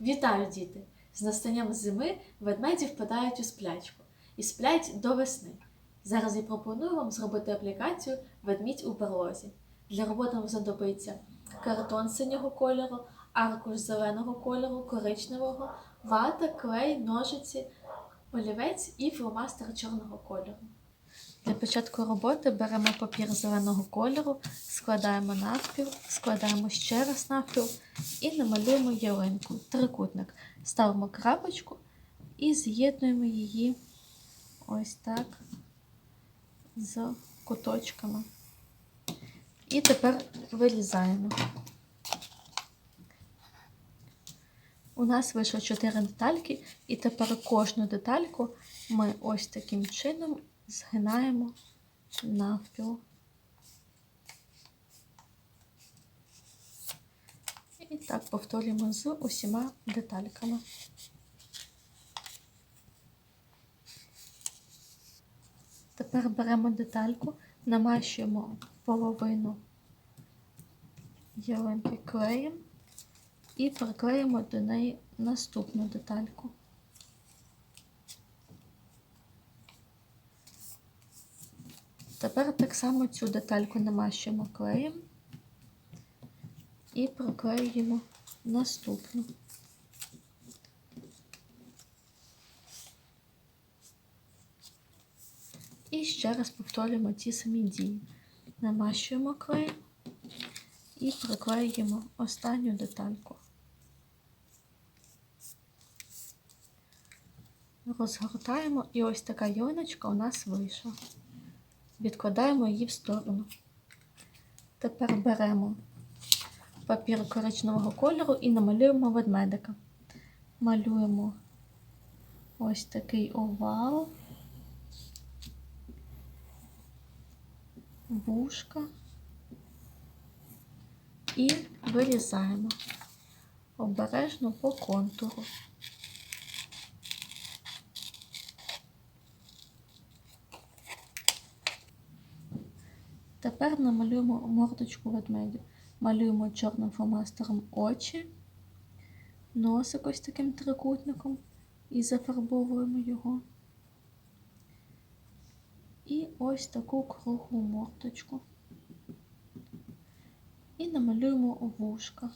Вітаю, діти! З настанням зими ведмеді впадають у сплячку і сплять до весни. Зараз я пропоную вам зробити аплікацію Ведмідь у берлозі. Для роботи вам знадобиться картон синього кольору, аркуш зеленого кольору, коричневого, вата, клей, ножиці, олівець і фломастер чорного кольору. Для початку роботи беремо папір зеленого кольору, складаємо навпіл, складаємо ще раз навпіл і намалюємо ялинку, трикутник. Ставимо крапочку і з'єднуємо її ось так з куточками. І тепер вирізаємо. У нас вийшло 4 детальки, і тепер кожну детальку ми ось таким чином згинаємо навпіл. І так повторюємо з усіма детальками. Тепер беремо детальку, намащуємо половину ялинки клеєм і приклеїмо до неї наступну детальку. Тепер так само цю детальку намащуємо клеєм і приклеюємо наступну. І ще раз повторюємо ті самі дії. Намащуємо клей і приклеюємо останню детальку. Розгортаємо і ось така ялиночка у нас вийшла. Відкладаємо її в сторону. Тепер беремо папір коричневого кольору і намалюємо ведмедика. Малюємо ось такий овал, вушка і вирізаємо обережно по контуру. Тепер намалюємо мордочку ведмедя. Малюємо чорним фломастером очі, носик ось таким трикутником і зафарбовуємо його. І ось таку круглу мордочку. І намалюємо вушка.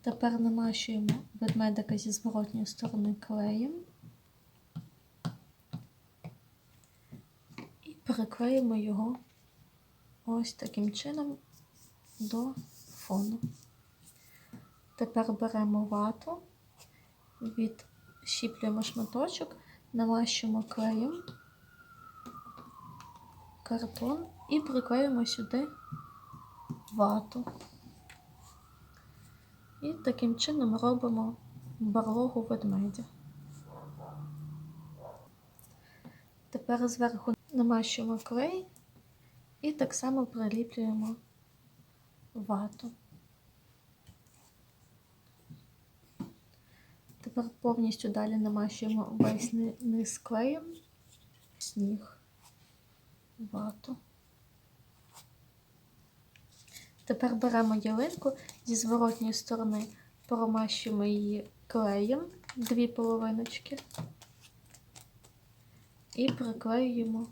Тепер намащуємо ведмедика зі зворотньої сторони клеєм. Переклеїмо його ось таким чином до фону. Тепер беремо вату, відщіплюємо шматочок, намащуємо клеєм картон і приклеїмо сюди вату. І таким чином робимо барлогу ведмедя. Тепер зверху намащуємо клей і так само приліплюємо вату. Тепер повністю далі намащуємо весь низ клеєм, сніг, вату. Тепер беремо ялинку зі зворотньої сторони, промащуємо її клеєм дві половиночки і приклеюємо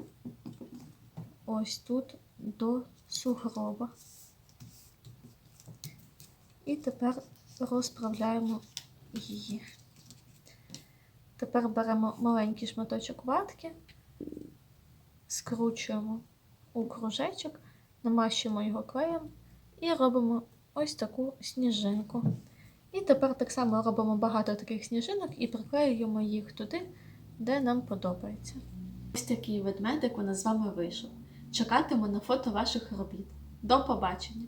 ось тут до сугроба. І тепер розправляємо її. Тепер беремо маленький шматочок ватки, скручуємо у кружечок, намащуємо його клеєм і робимо ось таку сніжинку. І тепер так само робимо багато таких сніжинок і приклеюємо їх туди, де нам подобається. Ось такий ведмедик у нас з вами вийшов. Чекатиму на фото ваших робіт. До побачення!